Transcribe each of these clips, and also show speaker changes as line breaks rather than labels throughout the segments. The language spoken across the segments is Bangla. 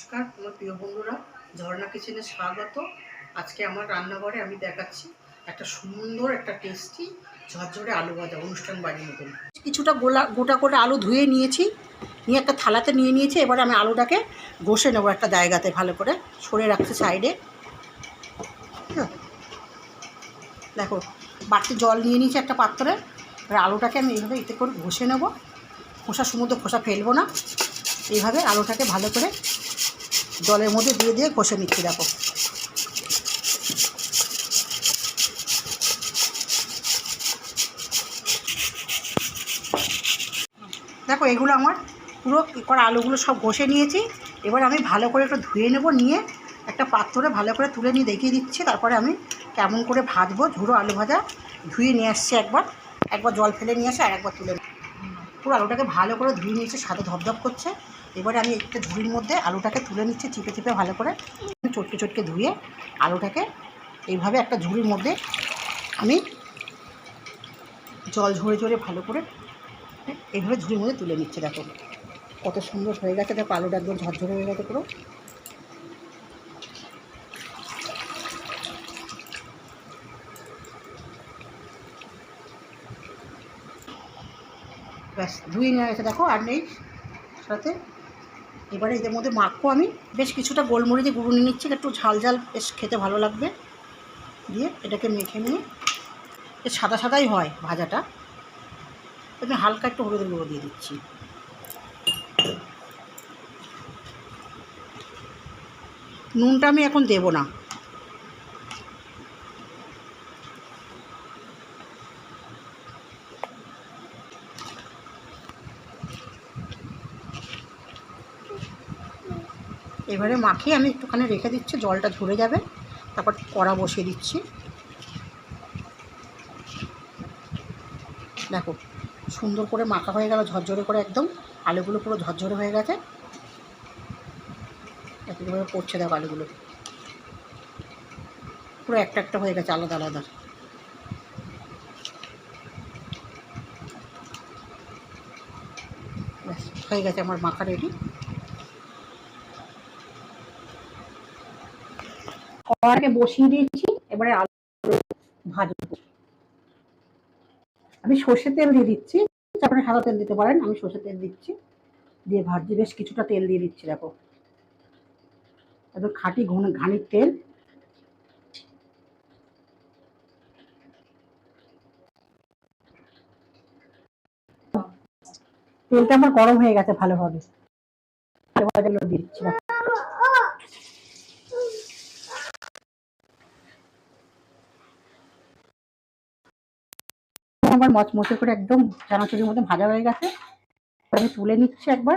নমস্কার, আমার প্রিয় বন্ধুরা, ঝর্ণা কিচেনে স্বাগত। আজকে আমার রান্নাঘরে আমি দেখাচ্ছি একটা সুন্দর, একটা টেস্টি ঝরঝরে আলু ভাজা অনুষ্ঠান বাড়ির মতন। কিছুটা গোলা, গোটা করে আলু ধুয়ে নিয়েছি, নিয়ে একটা থালাতে নিয়ে নিয়েছি, এবারে আমি আলুটাকে ঘষে নেব একটা জায়গাতে ভালো করে, সরে রাখছি সাইডে। দেখো, বাড়তি জল নিয়ে নিয়েছি একটা পাত্রে, এবার আলুটাকে আমি এইভাবে এতে করে ঘষে নেব। খোসা, সমুদ্র খোসা ফেলব না। এইভাবে আলুটাকে ভালো করে জলের মধ্যে দিয়ে দিয়ে কষে নিচ্ছি, দেখো। দেখো, এগুলো আমার পুরো করা আলুগুলো সব ঘষে নিয়েছি। এবার আমি ভালো করে একটু ধুয়ে নেব, নিয়ে একটা পাত্রে ভালো করে তুলে নিয়ে দেখিয়ে দিচ্ছি। তারপরে আমি কেমন করে ভাজবো, ঝুড়ো আলু ভাজা ধুয়ে নিয়ে আসছি একবার। একবার জল ফেলে নিয়ে আসি আর একবার তুলে। পুরো আলুটাকে ভালো করে ধুয়ে নিয়েছি সাথে ধপধপ করছে। এবারে আমি একটা ঝুড়ির মধ্যে আলুটাকে তুলে নিচ্ছি চিপে চিপে ভালো করে। চটকে চটকে ধুয়ে আলুটাকে এইভাবে একটা ঝুড়ির মধ্যে আমি জল ঝরে ঝরে ভালো করে এইভাবে ঝুড়ির মধ্যে তুলে নিচ্ছে, দেখো। কত সুন্দর হয়ে গেছে, দেখো, আলুটা একদম ঝরঝরে হয়ে গেছে পুরো। ব্যাস, ধুয়ে নিয়ে গেছে, দেখো, আর নেই। সাথে এবারে এদের মধ্যে মাখবো আমি। বেশ কিছুটা গোলমরিচে গুঁড়ো নিয়ে নিচ্ছি, একটু ঝাল ঝাল, বেশ খেতে ভালো লাগবে। দিয়ে এটাকে মেখে নিয়ে সাদা সাদাই হয় ভাজাটা। আমি হালকা একটু হলুদের গুঁড়ো দিয়ে দিচ্ছি। নুনটা আমি এখন দেবো না। এবারে মাখিয়ে আমি একটুখানি রেখে দিচ্ছি, জলটা ঝরে যাবে। তারপর কড়া বসিয়ে দিচ্ছি। দেখো, সুন্দর করে মাখা হয়ে গেল ঝরঝরে করে একদম। আলুগুলো পুরো ঝরঝরে হয়ে গেছে। একইভাবে পড়ছে দেখো আলুগুলো। পুরো একটা একটা হয়ে গেছে, আলাদা আলাদা। হয়ে গেছে আমার মাখা রেডি কড়াকে বসিয়ে দিয়েছি, এবারে আলু ভাজবো। আমি সর্ষে তেল দিয়ে দিচ্ছি আপনি সাদা তেল দিতে পারেন, আমি সর্ষে তেল দিচ্ছি, দিয়ে ভাজছি, বেশ কিছুটা তেল দিয়ে দিচ্ছি, দেখো। একদম খাঁটি ঘন ঘানির তেল। তেলটা আমার গরম হয়ে গেছে ভালোভাবে। দিচ্ছি আমার মচমচে করে একদম চানাচুরির মধ্যে ভাজা হয়ে গেছে। আমি তুলে নিচ্ছি একবার।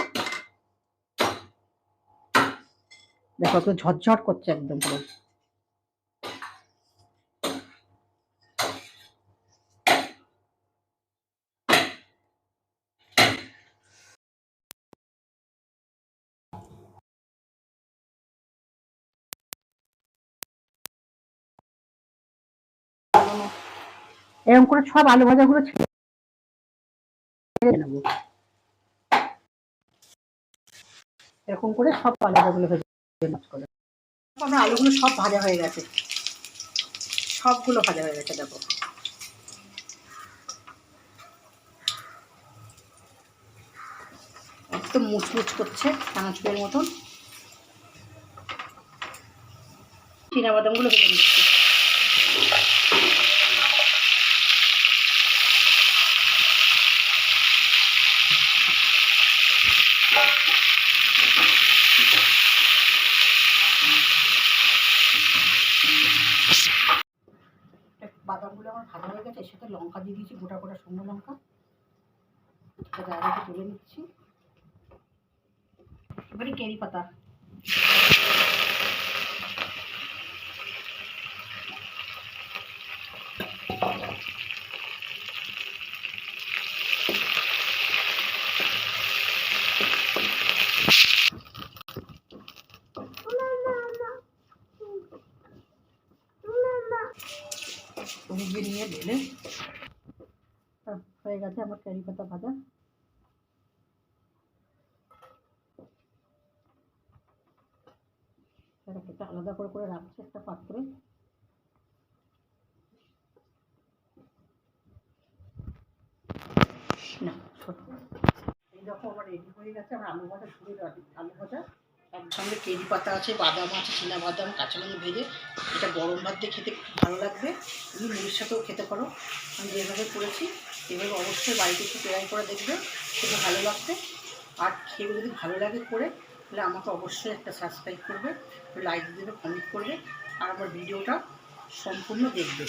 দেখো একটু ঝরঝর করছে একদম পুরো। এরকম করে সব আলু ভাজাগুলো ছেড়ে নেব এরকম করে সব আলু ভাজাগুলো ভেজে মাছ আলুগুলো সব ভাজা হয়ে গেছে। সবগুলো ভাজা হয়ে গেছে, দেখো। একদম মুচমুচ করছে চানাচুরের মতন। বাদামগুলো ভেজে নিচ্ছি বাদামগুলো আমার ভালো হয়ে গেছে, এর সাথে লঙ্কা দিয়ে দিয়েছি, গোটা গোটা শুকনো লঙ্কা। এটা তুলে নিচ্ছি। এবারে কেরি পাতা। নিয়ে ঢেলে হয়ে গেছে আমার কারি পাতা ভাজা। একটা আলাদা করে করে রাখছি একটা পাত্রে। না এই দেখো আমার রেডি হয়ে গেছে, আমার আলু ভাজা শুরু আলু ভাজা। একসঙ্গে কেরি পাতা আছে, বাদাম আছে, চীনা বাদাম, কাঁচা লঙ্কা ভেজে এটা গরম ভাত দিয়ে খেতে খুব ভালো লাগবে। তুমি মুড়ির সাথেও খেতে পারো। আমি যেভাবে করেছি, এভাবে অবশ্যই বাড়িতে একটু ট্রাই করে দেখবে, খেতে ভালো লাগবে। আর খেয়ে যদি ভালো লাগে করে, তাহলে আমাকে অবশ্যই একটা সাবস্ক্রাইব করবে লাইক দেবে কমেন্ট করবে, আর আমার ভিডিওটা সম্পূর্ণ দেখবে।